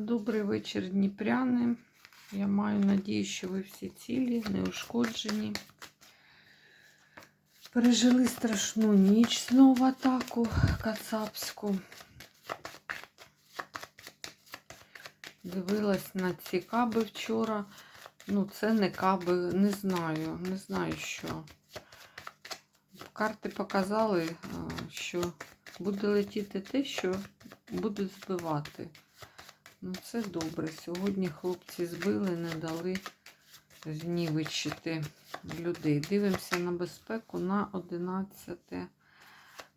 Добрий вечір, Дніпряни. Я маю надію, що ви всі цілі, неушкоджені. Пережили страшну ніч знову атаку кацапську. Дивилась на ці каби вчора. Ну, це не каби, не знаю, не знаю що. Карти показали, е, що буде летіти те, що будуть збивати. Ну, це добре. Сьогодні хлопці збили, не дали знівечити людей. Дивимося на безпеку на 11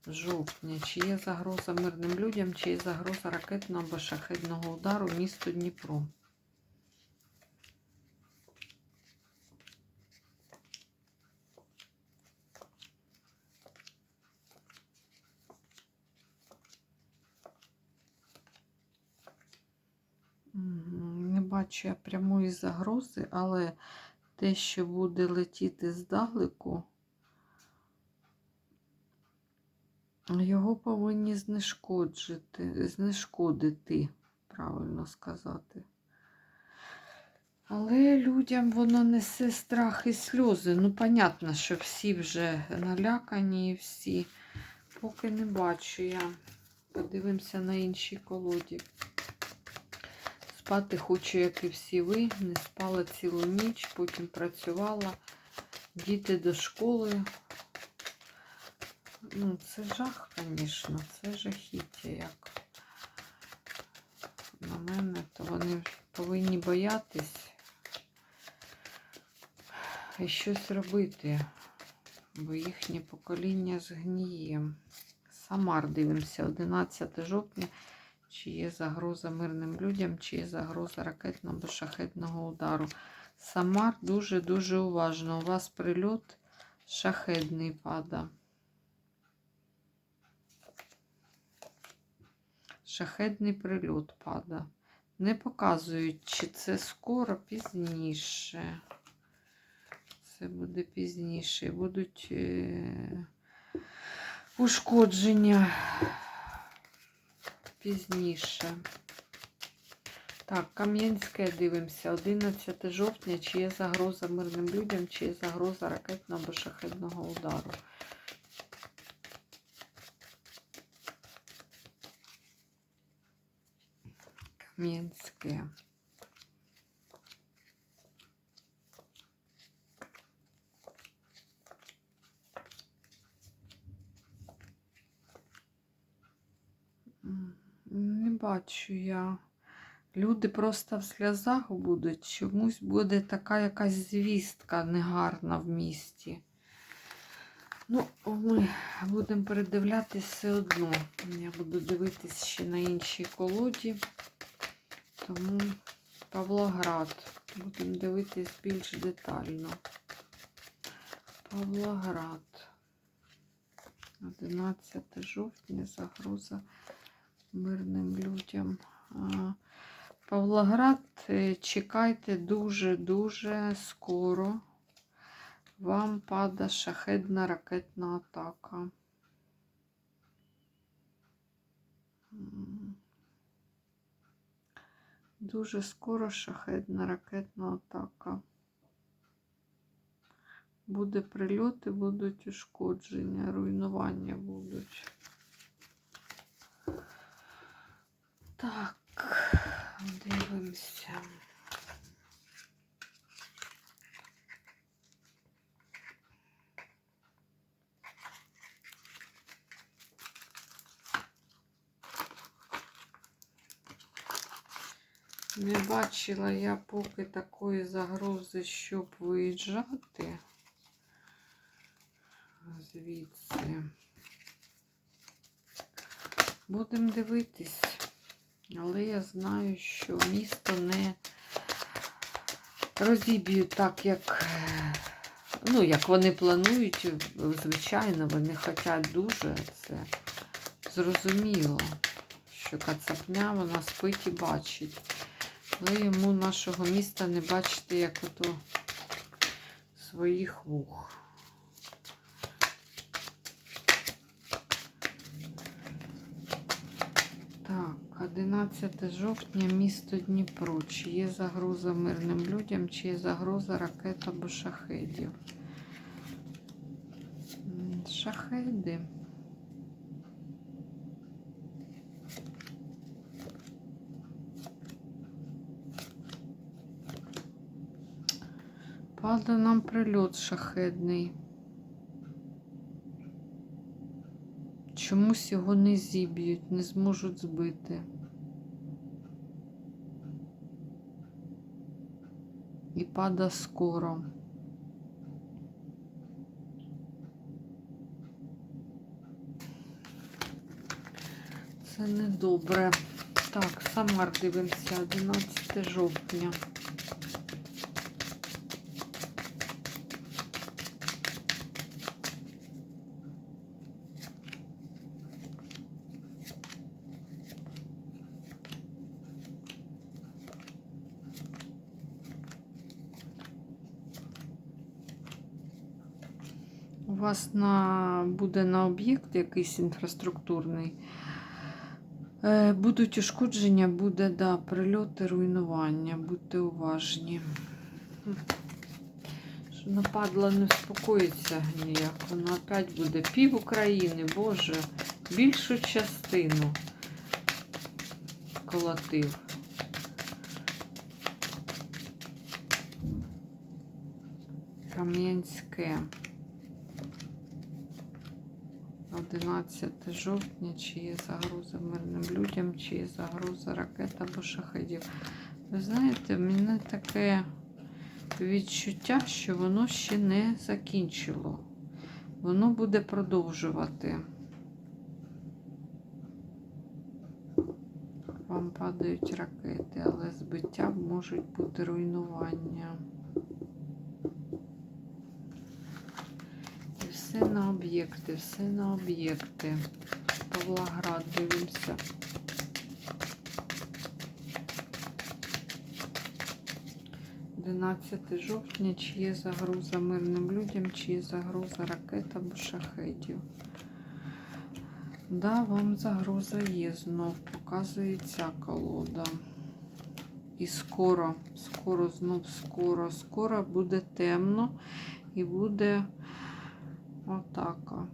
жовтня. Чи є загроза мирним людям, чи є загроза ракетного або шахетного удару місто Дніпро. Мгм, Не бачу я прямої загрози, але те, що буде летіти здалеку, його повинні знешкоджити, знешкодити, правильно сказати. Але людям воно несе страх і сльози. Ну, понятно, що всі вже налякані і всі. Поки не бачу я. Подивимося на іншій колоді. Спати хочу, як і всі ви. Не спала цілу ніч, потім працювала. Діти до школи. Ну, це жах, звісно, це жахіття як. На мене, то вони повинні боятись і щось робити, бо їхнє покоління згніє. Самар дивимося, 11 жовтня. Чи є загроза мирним людям, чи є загроза ракетного або шахетного удару. Самар дуже-дуже уважно. У вас прильот шахедний пада. Шахедний прильот пада. Не показують, чи це скоро, пізніше. Це буде пізніше. Будуть е, ушкодження пізніше. Так, Кам'янське дивимося. 11 жовтня. Чи є загроза мирним людям, чи є загроза ракетного або шахетного удару. Кам'янське. М, Не бачу я. Люди просто в сльозах будуть. Чомусь буде така якась звістка негарна в місті. Ну, ми будемо передивлятись все одно. Я буду дивитись ще на іншій колоді. Тому Павлоград. Будемо дивитись більш детально. Павлоград. 11 жовтня загроза мирним людям. Павлоград, е, чекайте дуже-дуже скоро. Вам пада шахедна ракетна атака. Дуже скоро шахедна ракетна атака. Буде прильоти, будуть ушкодження, руйнування будуть. Так, дивимося. Не бачила я поки такої загрози, щоб виїжджати звідси. Будемо дивитись. Але я знаю, що місто не розіб'ють так, як, ну, як вони планують. Звичайно, вони хочуть дуже це зрозуміло, що кацапня вона спить і бачить. Але йому нашого міста не бачити, як ото своїх вух. Так. 11 жовтня, місто Дніпро. Чи є загроза мирним людям, чи є загроза ракет або шахедів? Шахеди. Падає нам прильот шахедний. Чомусь його не зіб'ють, не зможуть збити. І пада скоро. Це недобре. Так, Самар дивимося, 11 жовтня. У вас на, буде на об'єкт якийсь інфраструктурний. Е, будуть ушкодження, буде да, прильоти, руйнування. Будьте уважні. Що нападла не спокоїться ніяк. Воно опять буде пів України, Боже, більшу частину колотив. Кам'янське. 11 жовтня, чи є загроза мирним людям, чи є загроза ракет або шахедів. Ви знаєте, в мене таке відчуття, що воно ще не закінчило. Воно буде продовжувати. Вам падають ракети, але збиття можуть бути руйнування. І все на об'єкти, все на об'єкти. Павлоград дивимося. Одинадцяте жовтня, чи є загроза мирним людям, чи є загроза ракет або шахетів. Да, вам загроза є знов, показує ця колода. І скоро, скоро, знов скоро, скоро буде темно і буде Отака.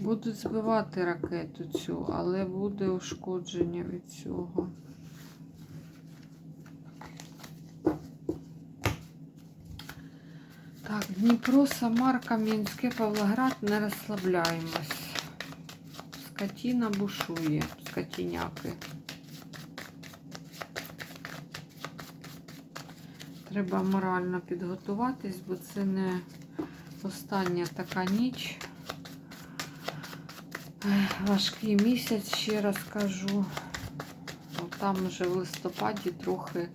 Будуть збивати ракету цю, але буде ушкодження від цього. Так, Дніпро, Самар, Кам'янське, Павлоград, не розслабляємось. Скотина бушує, скотіняки. Треба морально підготуватись, бо це не остання така ніч. Важкий місяць, ще раз кажу. О, Там вже в листопаді трохи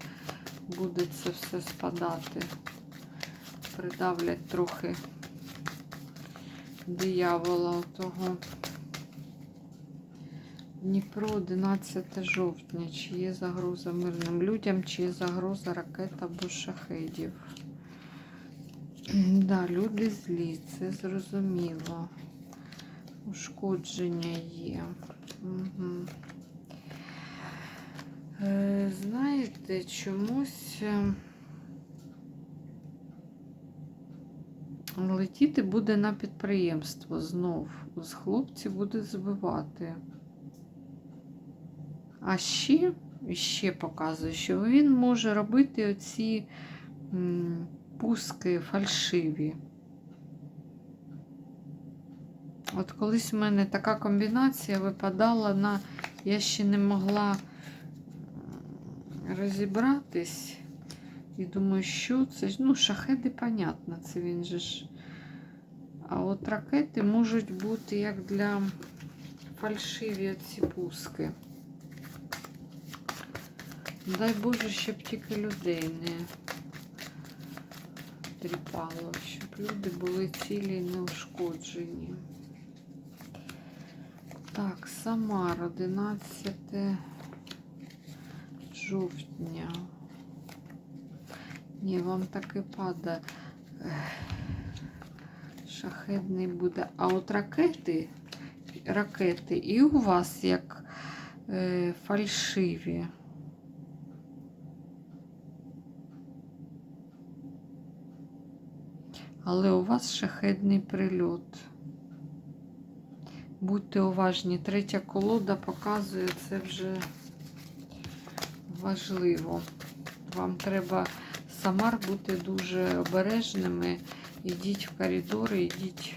буде це все спадати. Придавлять трохи диявола того. Дніпро 11 жовтня. Чи є загроза мирним людям, чи є загроза ракет або шахедів? Да, люди злі, це зрозуміло. Ушкодження є. Угу. Е, знаєте, чомусь е, летіти буде на підприємство знов. З хлопці буде збивати. А ще, ще показує, що він може робити оці пуски фальшиві. От колись в мене така комбінація випадала на. Я ще не могла розібратись. І думаю, що це? Ну, шахеди, понятно, це він же ж. А от ракети можуть бути як для фальшиві ці пуски. Дай Боже, щоб тільки людей не тріпало, щоб люди були цілі і неушкоджені. Так, Самар, 11 жовтня. Ні, вам таки падає. Ех, Шахедний буде. А от ракети, ракети і у вас як е, фальшиві. Але у вас шахедний прильот. Будьте уважні. Третя колода показує це вже важливо. Вам треба Самар бути дуже обережними. Ідіть в коридори, ідіть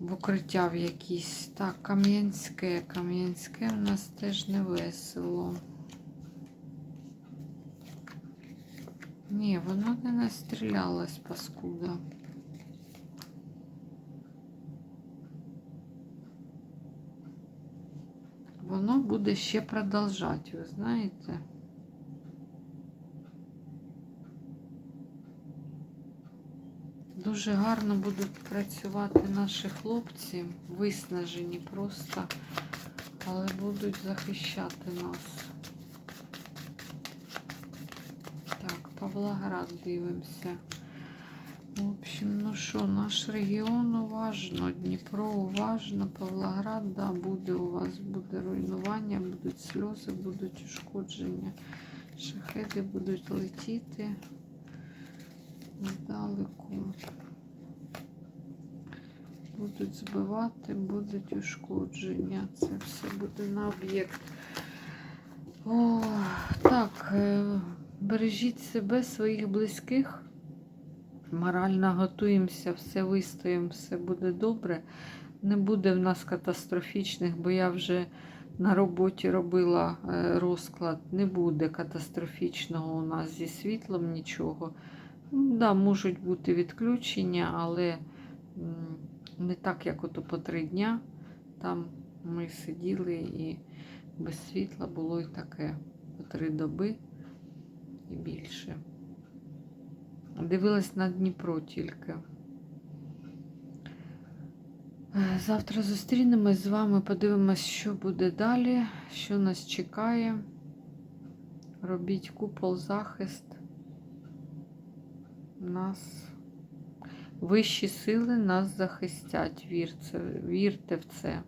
в укриття в якісь. Так, Кам'янське. Кам'янське у нас теж не весело. Ні, воно не настрілялось, паскуда. Воно буде ще продовжати, ви знаєте. Дуже гарно будуть працювати наші хлопці, виснажені просто, але будуть захищати нас. Так, Павлоград дивимося. В общем, ну що, наш регіон уважно, Дніпро уважно, Павлоград, да, буде у вас буде руйнування, будуть сльози, будуть ушкодження. Шахеди будуть летіти здалеку. Будуть збивати, будуть ушкодження. Це все буде на об'єкт. О, так, е, бережіть себе, своїх близьких. Морально готуємося, все вистоїмо, все буде добре. Не буде в нас катастрофічних, бо я вже на роботі робила е, розклад. Не буде катастрофічного у нас зі світлом нічого. М, Да, можуть бути відключення, але не так, як ото по три дня. Там ми сиділи і без світла було і таке по три доби і більше. Дивилась на Дніпро тільки. Завтра зустрінемось з вами, подивимось, що буде далі, що нас чекає. Робіть купол, захист. Нас вищі сили нас захистять. Вірте, вірте в це.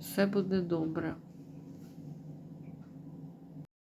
Все буде добре.